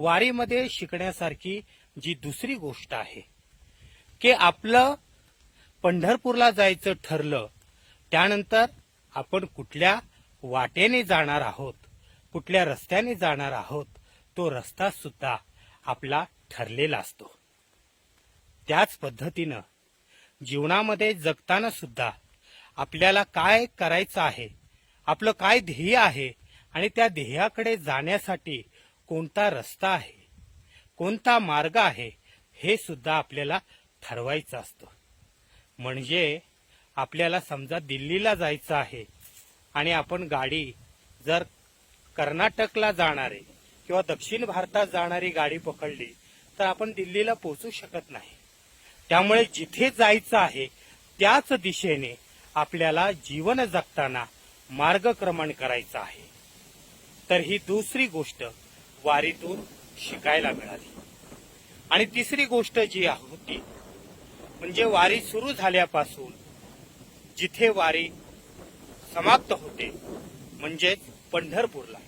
वारीमध्ये शिकण्यासारखी जी दुसरी गोष्ट आहे की आपलं पंढरपूरला जायचं ठरलं त्यानंतर आपण कुठल्या वाटेने जाणार आहोत कुठल्या रस्त्याने जाणार आहोत तो रस्ता सुद्धा आपला ठरलेला असतो. त्याच पद्धतीनं जीवनामध्ये जगताना सुद्धा आपल्याला काय करायचं आहे आपलं काय ध्येय आहे आणि त्या ध्येयाकडे जाण्यासाठी कोणता रस्ता आहे? कोणता मार्ग आहे? हे सुद्धा आपल्याला ठरवायचं असतं. म्हणजे आपल्याला समजा दिल्लीला जायचं आहे आणि आपण गाडी जर कर्नाटकला जाणारे किंवा दक्षिण भारतात जाणारी गाडी पकडली तर आपण दिल्लीला पोहोचू शकत नाही. त्यामुळे जिथे जायचं आहे त्याच दिशेने आपल्याला जीवन जगताना मार्गक्रमण करायचं आहे. तर ही दुसरी गोष्ट वारीतून शिकायला मिळाली. आणि तिसरी गोष्ट जी होती म्हणजे वारी सुरू झाल्यापासून जिथे वारी समाप्त होते म्हणजेच पंढरपूरला.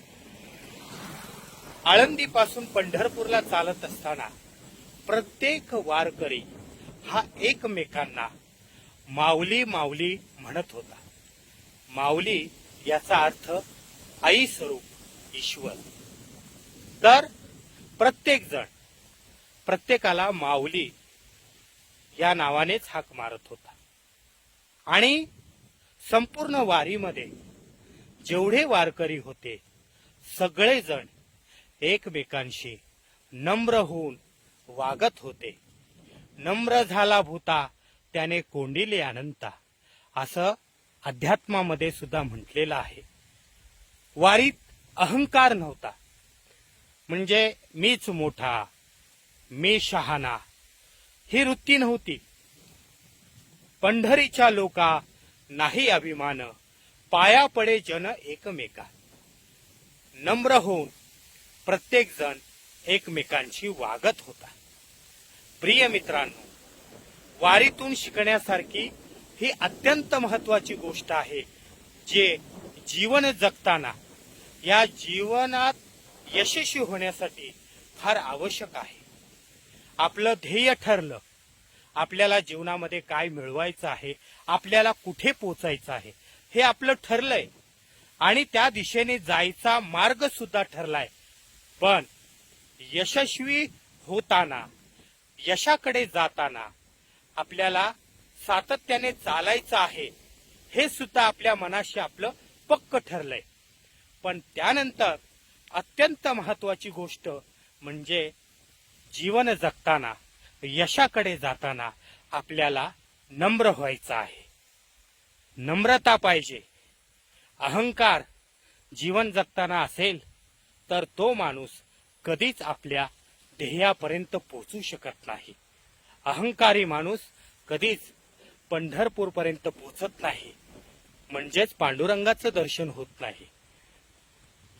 आळंदीपासून पंढरपूरला चालत असताना प्रत्येक वारकरी हा एकमेकांना माऊली माऊली म्हणत होता. माऊली याचा अर्थ आई स्वरूप ईश्वर. तर प्रत्येक जण प्रत्येकाला माऊली या नावानेच हाक मारत होता. आणि संपूर्ण वारीमध्ये जेवढे वारकरी होते सगळेजण एकमेकांशी नम्र होऊन वागत होते. नम्र झाला भूता त्याने कोंडिले अनंता असं अध्यात्मामध्ये सुद्धा म्हटलेलं आहे. वारीत अहंकार नव्हता. म्हणजे मीच मोठा मी शहाणा. ही वृत्ती नव्हती. पंढरीच्या लोका नाही अभिमान पाया पडे जन एकमेका. नम्र होऊन प्रत्येक जण एकमेकांशी वागत होता. प्रिय मित्रांनो वारीतून शिकण्यासारखी ही अत्यंत महत्वाची गोष्ट आहे जे जीवन जगताना या जीवनात यशस्वी होण्यासाठी फार आवश्यक आहे. आपलं ध्येय ठरलं. आपल्याला जीवनामध्ये काय मिळवायचं आहे आपल्याला कुठे पोचायचं आहे हे आपलं ठरलंय. आणि त्या दिशेने जायचा मार्ग सुद्धा ठरलाय. पण यशस्वी होताना यशाकडे जाताना आपल्याला सातत्याने चालायचं आहे हे सुद्धा आपल्या मनाशी आपलं पक्क ठरलंय. पण त्यानंतर अत्यंत महत्वाची गोष्ट म्हणजे जीवन जगताना यशाकडे जाताना आपल्याला नम्र व्हायचं आहे. नम्रता पाहिजे. अहंकार जीवन जगताना असेल तर तो माणूस कधीच आपल्या ध्येयापर्यंत पोहोचू शकत नाही. अहंकारी माणूस कधीच पंढरपूरपर्यंत पोचत पोहोचत नाही. म्हणजेच पांडुरंगाचं दर्शन होत नाही.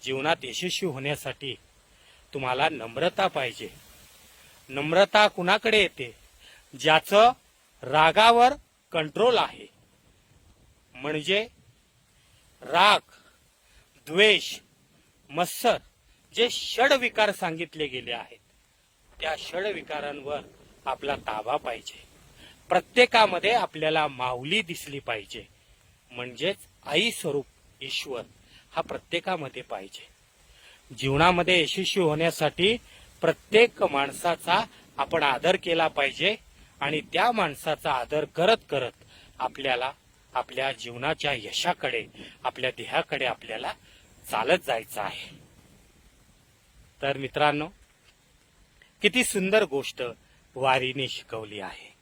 जीवनात यशस्वी होण्यासाठी तुम्हाला नम्रता पाहिजे. नम्रता कुणाकडे येते? ज्याचं रागावर कंट्रोल आहे. म्हणजे राग द्वेष मत्सर जे षड विकार सांगितले गेले आहेत. त्या षड विकारांवर आपला ताबा पाहिजे. प्रत्येकामध्ये आपल्याला माऊली दिसली पाहिजे. म्हणजेच आई स्वरूप ईश्वर. हा प्रत्येकामध्ये पाहिजे. जीवनामध्ये यशस्वी होण्यासाठी प्रत्येक माणसाचा आपण आदर केला पाहिजे आणि त्या माणसाचा आदर करत करत आपल्याला आपल्या जीवनाच्या यशाकडे आपल्या देहाकडे आपल्याला चालत जायचं आहे. तर मित्रांनो किती सुंदर गोष्ट वारीने शिकवली आहे.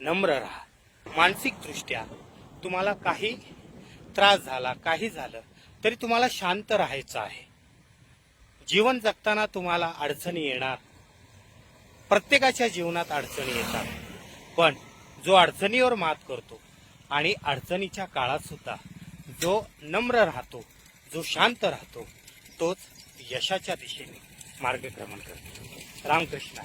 नम्र राहा. मानसिक दृष्ट्या तुम्हाला काही त्रास झाला काही झालं तरी तुम्हाला शांत राहायचं आहे. जीवन जगताना तुम्हाला अडचणी येणार. प्रत्येकाच्या जीवनात अडचणी येतात. पण जो अडचणीवर मात करतो आणि अडचणीच्या काळात सुद्धा जो नम्र राहतो जो शांत राहतो तोच यशाच्या दिशेने मार्गक्रमण करतो. रामकृष्ण.